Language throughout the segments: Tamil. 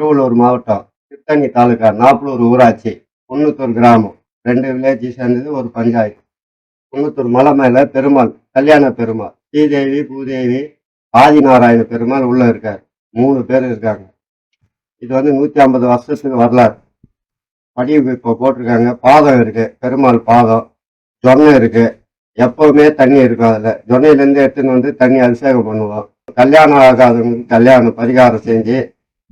திருவள்ளூர் மாவட்டம் திருத்தணி தாலுகா நாப்பலூர் ஊராட்சி குன்னத்தூர் கிராமம். ரெண்டு வில்லேஜ் சேர்ந்தது ஒரு பஞ்சாயத்து. குன்னத்தூர் மலை மேலே பெருமாள் கல்யாண பெருமாள். ஸ்ரீதேவி பூதேவி ஆதிநாராயண பெருமாள் உள்ளே இருக்கார். மூணு பேர் இருக்காங்க. இது வந்து நூற்றி ஐம்பது வருஷத்துக்கு வரலாறு. படி இப்போ போட்டிருக்காங்க. பாதம் இருக்குது பெருமாள் பாதம். ஜொன்னை இருக்குது எப்போவுமே தண்ணி இருக்கும் அதில். ஜொன்னையிலேருந்து எடுத்துன்னு வந்து தண்ணி அபிஷேகம் பண்ணுவோம். கல்யாணம் ஆகாதவங்களுக்கு கல்யாணம் பரிகாரம் செஞ்சு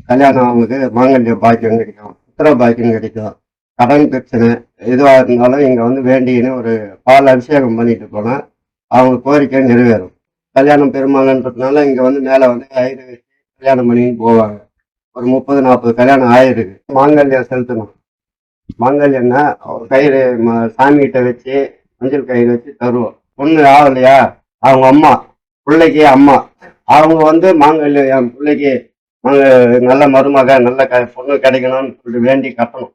கல்யாணம் ஆகுது மாங்கல்ய பாக்கியம் கிடைக்கும் புத்திர பாக்கியம் கிடைக்கும். கடன் பிரச்சனை எதுவாக இருந்தாலும் இங்கே வந்து வேண்டின்னு ஒரு பால் அபிஷேகம் பண்ணிட்டு போனால் அவங்க கோரிக்கை நிறைவேறும். கல்யாணம் பெருமாள்ன்றதுனால இங்கே வந்து மேலே வந்து ஐயரு வச்சு கல்யாணம் பண்ணின்னு போவாங்க. ஒரு முப்பது நாற்பது கல்யாணம் ஆயிருக்கு மாங்கல்யம் செலுத்தணும். மாங்கல்யம்னா கயிறு சாமிகிட்ட வச்சு மஞ்சள் கயிறு வச்சு தருவோம். பொண்ணு ஆகலையா? அவங்க அம்மா பிள்ளைக்கு அம்மா. அவங்க வந்து மாங்கல்யம் என் பிள்ளைக்கு நல்ல மருமக நல்ல க பொண்ணு கிடைக்கணும்னு சொல்லிட்டு வேண்டி கட்டணும்.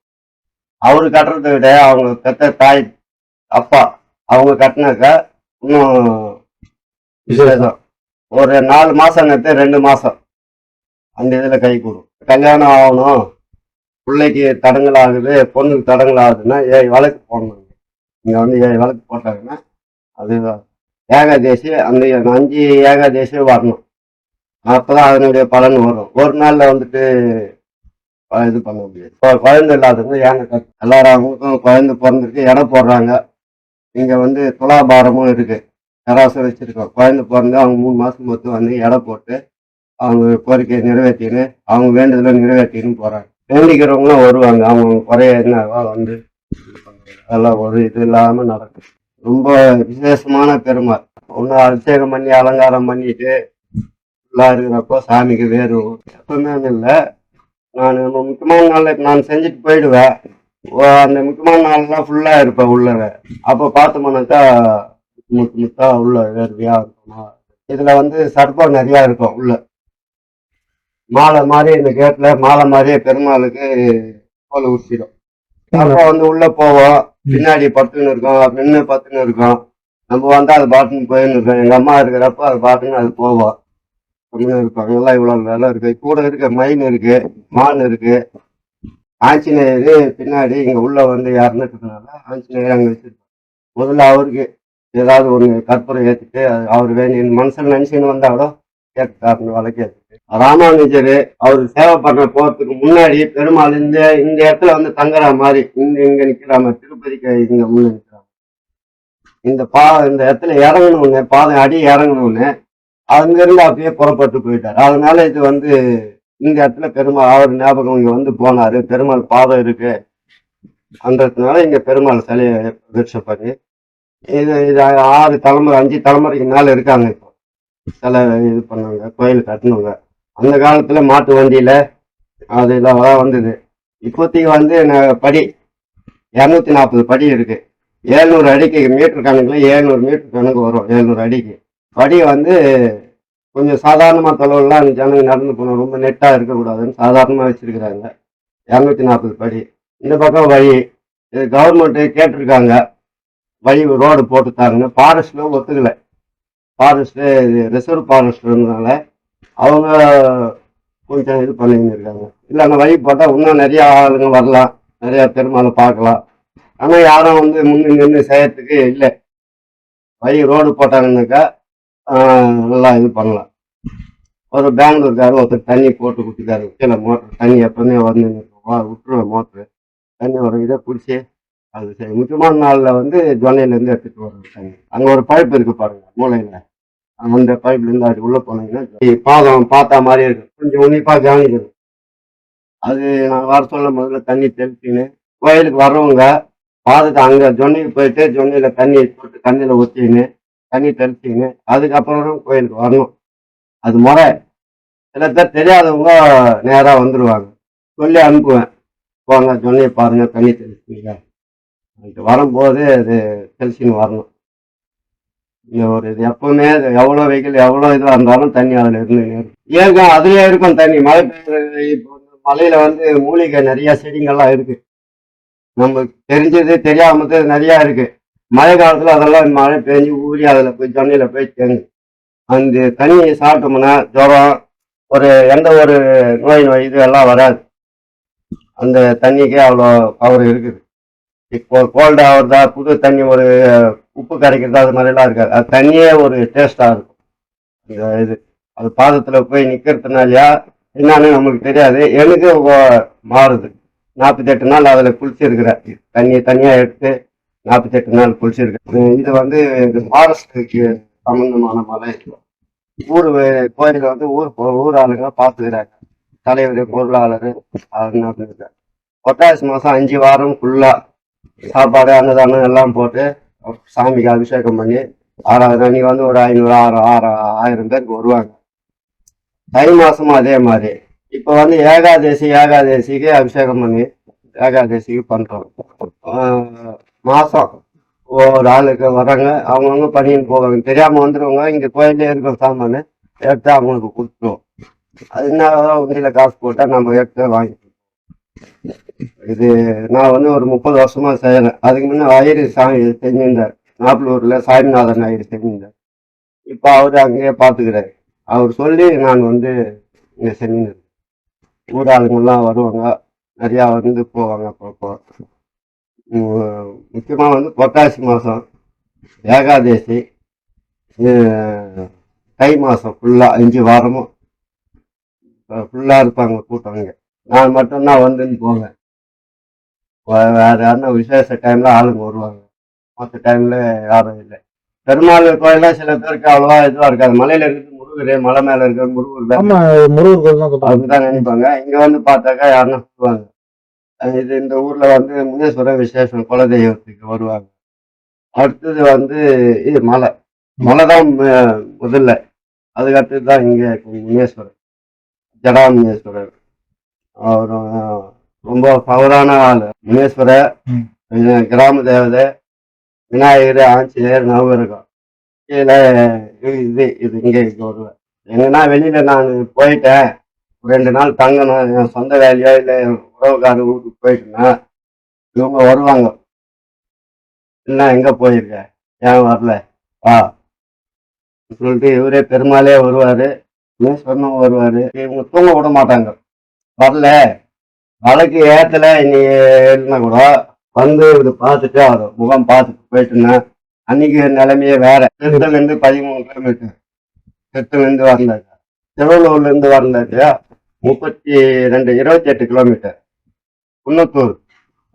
அவரு கட்டுறதை விட அவங்க பெத்த தாய் அப்பா அவங்க கட்டினாக்கா இன்னும் விசேஷம். ஒரு நாலு மாசம் நேரத்து ரெண்டு மாசம். அந்த இதுல கை கூடும். கல்யாணம் ஆகணும். பிள்ளைக்கு தடங்கல் ஆகுது பொண்ணுக்கு தடங்கல் ஆகுதுன்னா ஏழு வழக்கு போடணும். இங்க வந்து ஏழு வழக்கு போட்டாங்கன்னா அது ஏகாதேசி அந்த அஞ்சு ஏகாதேசி வரணும். அப்பதான் அதனுடைய பலன் வரும். ஒரு நாள்ல வந்துட்டு இது பண்ண முடியாது. இப்போ குழந்தை இல்லாதவங்க ஏங்க கத்து எல்லாரும் அவங்களுக்கும் குழந்தை பிறந்திருக்கு இடம் போடுறாங்க. இங்க வந்து துலாபாரமும் இருக்கு. கராசம் வச்சிருக்கோம். குழந்தை பிறந்து அவங்க மூணு மாசம் மொத்தம் வந்து எடை போட்டு அவங்க கோரிக்கையை நிறைவேற்றின்னு அவங்க வேண்டுதலை நிறைவேற்றின்னு போறாங்க. வேண்டிக்கிறவங்களும் வருவாங்க. அவங்க குறைய என்னவா வந்து அதெல்லாம் ஒரு இது இல்லாம நடக்கும். ரொம்ப விசேஷமான பெருமாள். ஒன்றும் அபிஷேகம் பண்ணி அலங்காரம் பண்ணிட்டு ஃபுல்லாக இருக்கிறப்போ சாமிக்கு வேறு எப்பவுமே இல்லை. நான் முக்கியமான நாளில் நான் செஞ்சுட்டு போயிடுவேன். ஓ, அந்த முக்கியமான நாள்லாம் ஃபுல்லாக இருப்பேன் உள்ளவே. அப்போ பார்த்தோம்னாக்கா முத்து முத்தா உள்ள வேர்வையாக இருக்குமா? இதில் வந்து சர்ப்பம் நிறையா இருக்கும் உள்ள. மாலை மாதிரி இந்த கேட்டில் மாலை மாதிரியே பெருமாளுக்கு போல ஊற்றிடும் அப்போ வந்து உள்ளே போவோம். பின்னாடி பத்துன்னு இருக்கும். நின்று பத்துன்னு இருக்கும். நம்ம வந்து அது பாட்டுன்னு போயின்னு இருக்கோம். எங்கள் அம்மா இருக்கிறப்போ அது பாட்டுன்னு அது போவோம். கம்மியாக இருப்பாங்க எல்லாம் இவ்வளோ வேலை இருக்கு. கூட இருக்க மயின் இருக்கு மான் இருக்கு. ஆஞ்சநேயர் பின்னாடி இங்க உள்ள வந்து இறந்துட்டதுனால ஆஞ்சநேயர் அங்க வச்சிருப்பாங்க முதல்ல அவருக்கு ஏதாவது ஒண்ணு கற்பூரம் ஏத்திட்டு அது அவர் வேண்டிய மனசுல நினைச்சுன்னு வந்தா கூட கேட்டு காரணம் ராமானுஜர் அவர் சேவை பண்ண போறதுக்கு முன்னாடி பெருமாள் இந்த இந்த இடத்துல வந்து தங்குற மாதிரி இங்க இங்க நிக்கிற மாதிரி திருப்பதிக்கு இங்க முன்ன நிக்கிறாங்க இந்த பா இந்த இடத்துல இறங்கணும்னு பாதை அடி இறங்கணும்னு அங்கிருந்து அப்படியே புறப்பட்டு போயிட்டார். அதனால இது வந்து இந்த இடத்துல பெருமாள் அவர் ஞாபகம் இங்க வந்து போனாரு. பெருமாள் பாதம் இருக்கு. அன்றதுனால இங்க பெருமாள் சிலையை பிரதிஷ்டை பண்ணி இது இது ஆறு தலைமுறை அஞ்சு தலைமுறைக்கு மேல இருக்காங்க இப்போ. சிலை இது பண்ணுவாங்க கோயில் கட்டினவங்க. அந்த காலத்துல மாட்டு வண்டியில அது இதெல்லாம் வந்தது. இப்போதைக்கு வந்து படி இரநூத்தி நாற்பது படி இருக்கு. ஏழ்நூறு அடிக்கு மீட்டர் கணக்குல ஏழ்நூறு மீட்டர் கணக்கு வரும் ஏழ்நூறு அடிக்கு. படி வந்து கொஞ்சம் சாதாரணமாக தொலைவெல்லாம் ஜனங்க நடந்து போகணும் ரொம்ப நெட்டாக இருக்கக்கூடாதுன்னு சாதாரணமாக வச்சிருக்கிறாங்க. இரநூத்தி நாற்பது படி. இந்த பக்கம் வழி. இது கவர்மெண்ட்டு கேட்டிருக்காங்க. வழி ரோடு போட்டுத்தாங்கன்னு ஃபாரஸ்ட்டில் ஒத்துக்கலை. ஃபாரஸ்ட்டு இது ரிசர்வ் ஃபாரஸ்ட்னால அவங்க கொஞ்சம் இது பண்ணிக்கின்னு இருக்காங்க. இல்லை அந்த வழி போட்டால் இன்னும் நிறையா ஆளுங்க வரலாம். நிறையா பெருமாளை பார்க்கலாம். ஆனால் யாரும் வந்து முன்னு நின்று செய்யறதுக்கு இல்லை. வழி ரோடு போட்டாங்கன்னாக்கா நல்லா இது பண்ணலாம் ஒரு பெங்களூர்காரர் ஒருத்தர் தண்ணி போட்டு கொடுத்துருக்காரு கீழே மோட்டர் தண்ணி எப்பவுமே வந்து விட்டுருவேன் மோட்ரு. தண்ணி ஒரு இதை பிடிச்சி அது சரி. முக்கியமான நாளில் வந்து ஜொன்னையிலேருந்து எடுத்துகிட்டு வருவோம் தண்ணி. அங்கே ஒரு பைப் இருக்கு பாருங்க மூலையில். அந்த பைப்லேருந்து அது உள்ளே போனீங்கன்னா பாதம் பார்த்தா மாதிரி இருக்கும். கொஞ்சம் உன்னிப்பாக கவனிக்கணும். அது நான் வர சொல்ல முதல்ல தண்ணி தெளிச்சின்னு கோயிலுக்கு வர்றவங்க பாதத்தை அங்கே ஜொன்னைக்கு போயிட்டு ஜொன்னையில் தண்ணி போட்டு தண்ணியில் ஊற்றின்னு தண்ணி தெளிச்சின்னு அதுக்கப்புறம் கோயிலுக்கு வரணும். அது முறை. சில பேர் தெரியாதவங்க நேராக வந்துடுவாங்க சொல்லி அனுப்புவேன். போங்க சொல்லி பாருங்க தண்ணி தெளிச்சிங்க வரும்போது அது தெளிச்சின்னு வரணும். இந்த ஒரு இது எப்பவுமே எவ்வளோ வெயில் எவ்வளோ இதுவாக இருந்தாலும் தண்ணி அதில் இருந்து இருக்கும் அதுலேயே இருக்கும் தண்ணி. மழை பெய்யுறது இப்போ வந்து மலையில் வந்து மூலிகை நிறையா செடிங்கள்லாம் இருக்குது நமக்கு தெரிஞ்சது தெரியாமது நிறையா இருக்குது மழை காலத்தில் அதெல்லாம் மழை பெஞ்சு ஊறி அதில் போய் தண்ணியில போய் தேங்கு. அந்த தண்ணியை சாப்பிட்டோம்னா ஜுரம் ஒரு எந்த ஒரு நோய் நோய் இது எல்லாம் வராது. அந்த தண்ணிக்கே அவ்வளோ பவர் இருக்குது. இப்போ கோல்டு ஆகுறதா புது தண்ணி ஒரு உப்பு கரைக்கிறதா அது மாதிரிலாம் இருக்காது. அது தண்ணியே ஒரு டேஸ்டாக இருக்கும். இந்த இது அது பாதத்தில் போய் நிற்கிறதுனாலயா என்னன்னு நம்மளுக்கு தெரியாது. எனக்கு மாறுது. நாற்பத்தெட்டு நாள் அதில் குளிச்சிருக்கிறேன். தண்ணி தனியாக எடுத்து நாற்பத்தெட்டு நாள் குளிச்சிருக்கேன் இது வந்து ஃபாரஸ்ட்டுக்கு சம்பந்தமான மலை. ஊர் கோயிலுக்கு வந்து ஊர் ஊர் ஆளுங்க பார்த்துக்கிறாங்க. தலைவர் பொருளாளர் அதனால பொட்டாசி மாதம் அஞ்சு வாரம் ஃபுல்லாக சாப்பாடு அன்னதானம் எல்லாம் போட்டு சாமிக்கு அபிஷேகம் பண்ணி ஆறாவது அன்னைக்கு வந்து ஒரு ஐநூறு ஆறு ஆறு ஆயிரம் பேருக்கு வருவாங்க. தை மாதமும் அதே மாதிரி. இப்போ வந்து ஏகாதசி ஏகாதசிக்கு அபிஷேகம் பண்ணி ஏகாதசிக்கு பண்ணுறோம் மாதம் ஒரு ஆளுக்கு வராங்க. அவங்கவுங்க பண்ணின்னு போவாங்க. தெரியாமல் வந்துடுவாங்க இங்கே கோயிலே இருக்கிற சாமான் எடுத்து அவங்களுக்கு கொடுத்துருவோம். அது என்ன வண்டியில காசு போட்டால் நம்ம எடுத்து வாங்கி இது நான் வந்து ஒரு முப்பது வருஷமாக செய்கிறேன் அதுக்கு முன்னே ஐயர் சாமி செஞ்சிருந்தார். நாப்பலூரில் சாமிநாதன் ஐயர் செஞ்சிருந்தார். இப்போ அவர் அங்கேயே பார்த்துக்கிறாரு அவர் சொல்லி நான் வந்து இங்கே செஞ்சிருந்தேன் ஊர் வருவாங்க. நிறையா வந்து போவாங்க அப்போ உம், முக்கியமா வந்து புரட்டாசி மாதம் ஏகாதசி தை மாதம் ஃபுல்லாக அஞ்சு வாரமும் ஃபுல்லாக இருப்பாங்க கூட்டம் இங்கே நான் மட்டும்தான் வந்துன்னு போவேன். வேற யாருன்னா விசேஷ டைம்ல ஆளுங்க வருவாங்க. மற்ற டைம்ல யாரும் இல்லை. பெருமாள் கோயிலாம் சில பேருக்கு அவ்வளோவா இதுவா இருக்காது. மலையில இருக்குது முருகர் மலை மேல இருக்கிற முருகர் தான். முருகர் கோயில் தான் நினைப்பாங்க. இங்க வந்து பார்த்தாக்கா யாருன்னா சொல்லுவாங்க இது இந்த ஊர்ல வந்து முனீஸ்வரர் விசேஷம் குலதெய்வத்துக்கு வருவாங்க. அடுத்தது வந்து இது மலை. மலை தான் முதல்ல. அதுக்கு அடுத்தது தான் இங்க முனீஸ்வரர். ஜடா முனீஸ்வரர். அவர் ரொம்ப பவரான ஆள். முனீஸ்வரர் கிராம தேவதை விநாயகர் ஆஞ்சநேயர் நவகிரகம். கீழே இது இது இங்கே வருவேன் எங்கன்னா வெளியில நான் போயிட்டேன். ரெண்டு நாள் தங்கணும். என் சொந்த வேலையோ இல்லை உறவுக்காரங்களுக்கு ஊருக்கு இவங்க வருவாங்க. என்ன எங்க போயிருக்க? ஏன் வரல? வா. சொல்லிட்டு இவரே பெருமாளே வருவாரு. ஈஸ்வரனும் வருவாரு. இவங்க தூங்க விட மாட்டாங்க. வரல. வழக்கு ஏத்துல நீ எழுதினா கூட வந்து இது பார்த்துட்டு அவர் முகம் பார்த்துட்டு போயிட்டுன்னா அன்னைக்கு நிலைமையே வேற. திருந்தலேருந்து பதிமூணு கிலோமீட்டர் திருத்தல இருந்து திருவள்ளூர்லேருந்து திருவள்ளூர்ல இருந்து முப்பத்தி ரெண்டு இருபத்தி எட்டு கிலோமீட்டர் குன்னத்தூர்.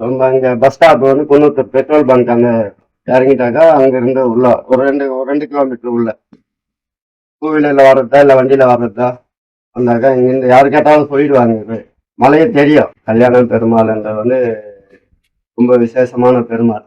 ரொம்ப அங்க பஸ் ஸ்டாப் வந்து குன்னத்தூர் பெட்ரோல் பங்க் அங்கே இறங்கிட்டாக்கா அங்கேருந்து உள்ள ஒரு ரெண்டு ஒரு ரெண்டு கிலோமீட்டர் உள்ள. டூ வீலரில் வர்றதா இல்லை வண்டியில் வர்றதா வந்தாக்கா இங்கேருந்து யார் கேட்டாலும் சொல்லிடுவாங்க மலையே தெரியும். கல்யாணம் பெருமாள் என்ற வந்து ரொம்ப விசேஷமான பெருமாள்.